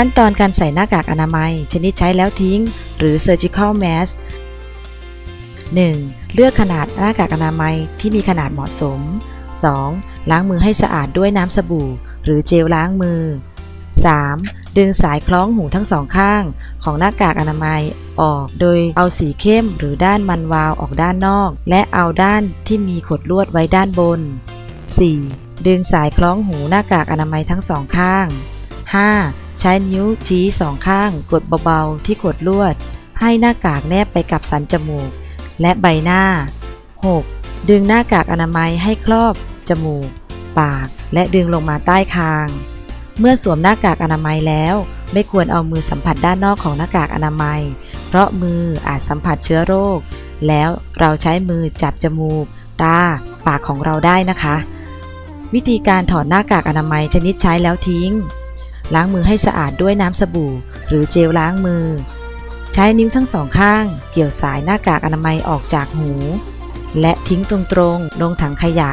ขั้นตอนการใส่หน้ากากอนามัย ชนิดใช้แล้วทิ้ง หรือ surgical mask 1. เลือกขนาดหน้ากากอนามัยที่มีขนาดเหมาะสม 2. ล้างมือให้สะอาดด้วยน้ำสบู่ หรือเจลล้างมือ 3. ดึงสายคล้องหูทั้งสองข้าง ของหน้ากากอนามัยออก โดยเอาสีเข้มหรือด้านมันวาวออกด้านนอก และเอาด้านที่มีขดลวดไว้ด้านบน 4. ดึงสายคล้องหูหน้ากากอนามัยทั้งสองข้าง 5. ใช้นิ้วชี้สองข้างกดเบาๆที่ขดลวด ให้หน้ากากแนบไปกับสันจมูก และใบหน้า 6. ดึงหน้ากากอนามัยให้ครอบ จมูก ปาก และดึงลงมาใต้คาง เมื่อสวมหน้ากากอนามัยแล้ว ไม่ควรเอามือสัมผัสด้านนอกของหน้ากากอนามัย เพราะมืออาจสัมผัสเชื้อโรค แล้วเราใช้มือจับจมูก ตา ปากของเราได้นะคะ วิธีการถอดหน้ากากอนามัยชนิดใช้แล้วทิ้ง ล้างมือให้สะอาดด้วยน้ำสบู่ หรือเจลล้างมือ ใช้นิ้วทั้งสองข้าง เกี่ยวสายหน้ากากอนามัยออกจากหู และทิ้งตรงๆลงถังขยะ